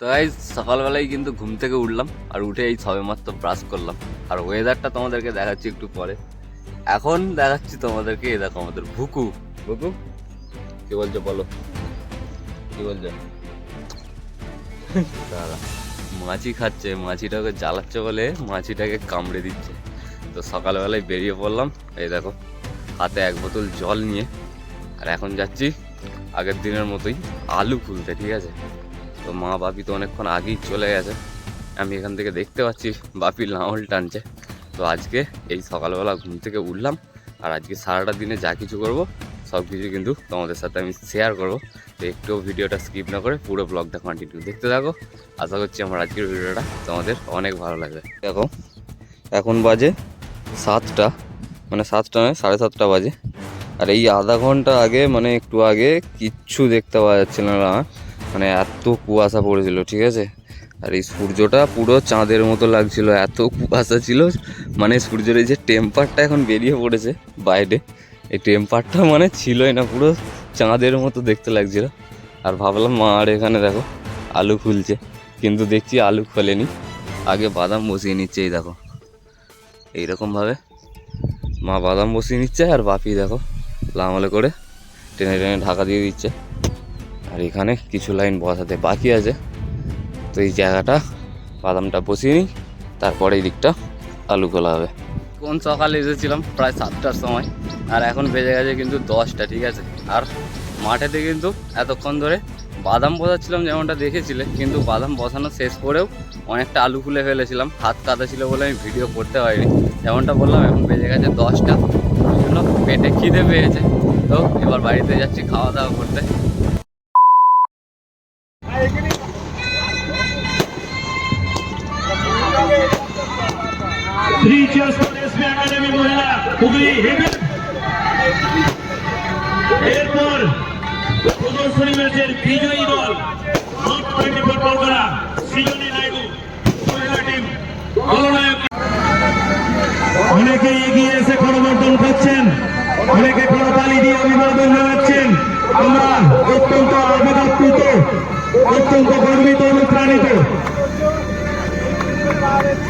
তো এই সকালবেলায় কিন্তু ঘুম থেকে উঠলাম আর উঠে এই সবে মাত্র ব্রাশ করলাম। আর ওয়েদারটা তোমাদেরকে দেখাচ্ছি একটু পরে। এখন দেখাচ্ছি তোমাদেরকে, এই দেখো আমাদের ভুকু। ভুকু? কি বলছো বলো? কি বলছো? দাঁড়া। মাছি খাচ্ছে, মাছিটাকে জ্বালাচ্ছে বলে মাছিটাকে কামড়ে দিচ্ছে। তো সকালবেলায় বেরিয়ে পড়লাম, এই দেখো, হাতে এক বোতল জল নিয়ে। আর এখন যাচ্ছি আগের দিনের মতোই আলু খুলতে, ঠিক আছে? তো মা বাপি তো অনেকক্ষণ আগেই চলে গেছে। আমি এখান থেকে দেখতে পাচ্ছি বাপি লাঙল টানছে। তো আজকে এই সকালবেলা ঘুম থেকে উঠলাম আর আজকে সারাটা দিনে যা কিছু করব, সব কিছু কিন্তু তোমাদের সাথে আমি শেয়ার করব। তো একটু ভিডিওটা স্কিপ না করে পুরো ব্লগটা কন্টিনিউ দেখতে থাকো। আশা করছি আমার আজকের ভিডিওটা তোমাদের অনেক ভালো লাগবে। দেখো, এখন বাজে সাতটা মানে সাতটা নয়, সাড়ে সাতটা বাজে। আর এই আধা ঘণ্টা আগে মানে একটু আগে কিচ্ছু দেখতে পাওয়া যাচ্ছিল না। মানে এত কুয়াশা পড়েছিল, ঠিক আছে? আর এই সূর্যটা পুরো চাঁদের মতো লাগছিল, এত কুয়াশা ছিল মানে সূর্যের এই যে টেম্পারটা এখন বেরিয়ে পড়েছে বাইরে, এই টেম্পারটা মানে ছিলই না, পুরো চাঁদের মতো দেখতে লাগছিল। আর ভাবলাম, মা, আর এখানে দেখো, আলু খুলছে। কিন্তু দেখছি আলু খোলেনি। আগে বাদাম বসিয়ে নিচ্ছে, এই দেখো। এইরকমভাবে মা বাদাম বসিয়ে নিচ্ছে আর বাপি দেখো, লাঙলে করে টেনে টেনে ঢাকা দিয়ে দিচ্ছে। আর এখানে কিছু লাইন বসাতে বাকি আছে। তো এই জায়গাটা, বাদামটা বসিয়ে নিই, তারপরে এই দিকটা আলু খোলা হবে। কোন সকালে এসেছিলাম? প্রায় সাতটার সময়। আর এখন বেজে গেছে কিন্তু দশটা, ঠিক আছে? আর মাঠেতে কিন্তু এতক্ষণ ধরে বাদাম বসাচ্ছিলাম যেমনটা দেখেছিলে, কিন্তু বাদাম বসানো শেষ করেও অনেকটা আলু খুলে ফেলেছিলাম। হাত কাদা ছিল বলে আমি ভিডিও করতে পারিনি। যেমনটা বললাম, এখন বেজে গেছে দশটা। ওই জন্য পেটে খিদে পেয়েছে। তো এবার বাড়িতে যাচ্ছি, খাওয়া দাওয়া করতে। শ্রী চিরস্থান এসপি একাডেমি মহিলা হুগলি এরপর প্রদর্শনী ম্যাচের বিজয়ী দল north twenty four Kolkata Srijani Naidu team অলনায়ক অনেকে এগিয়ে এসে করবর্ধন করছেন অনেকে করতালি দিয়ে অভিবাদন জানাচ্ছেন আমরা অত্যন্ত আবেদনকৃত অত্যন্ত গর্বিত অনুপ্রাণিত আমাদের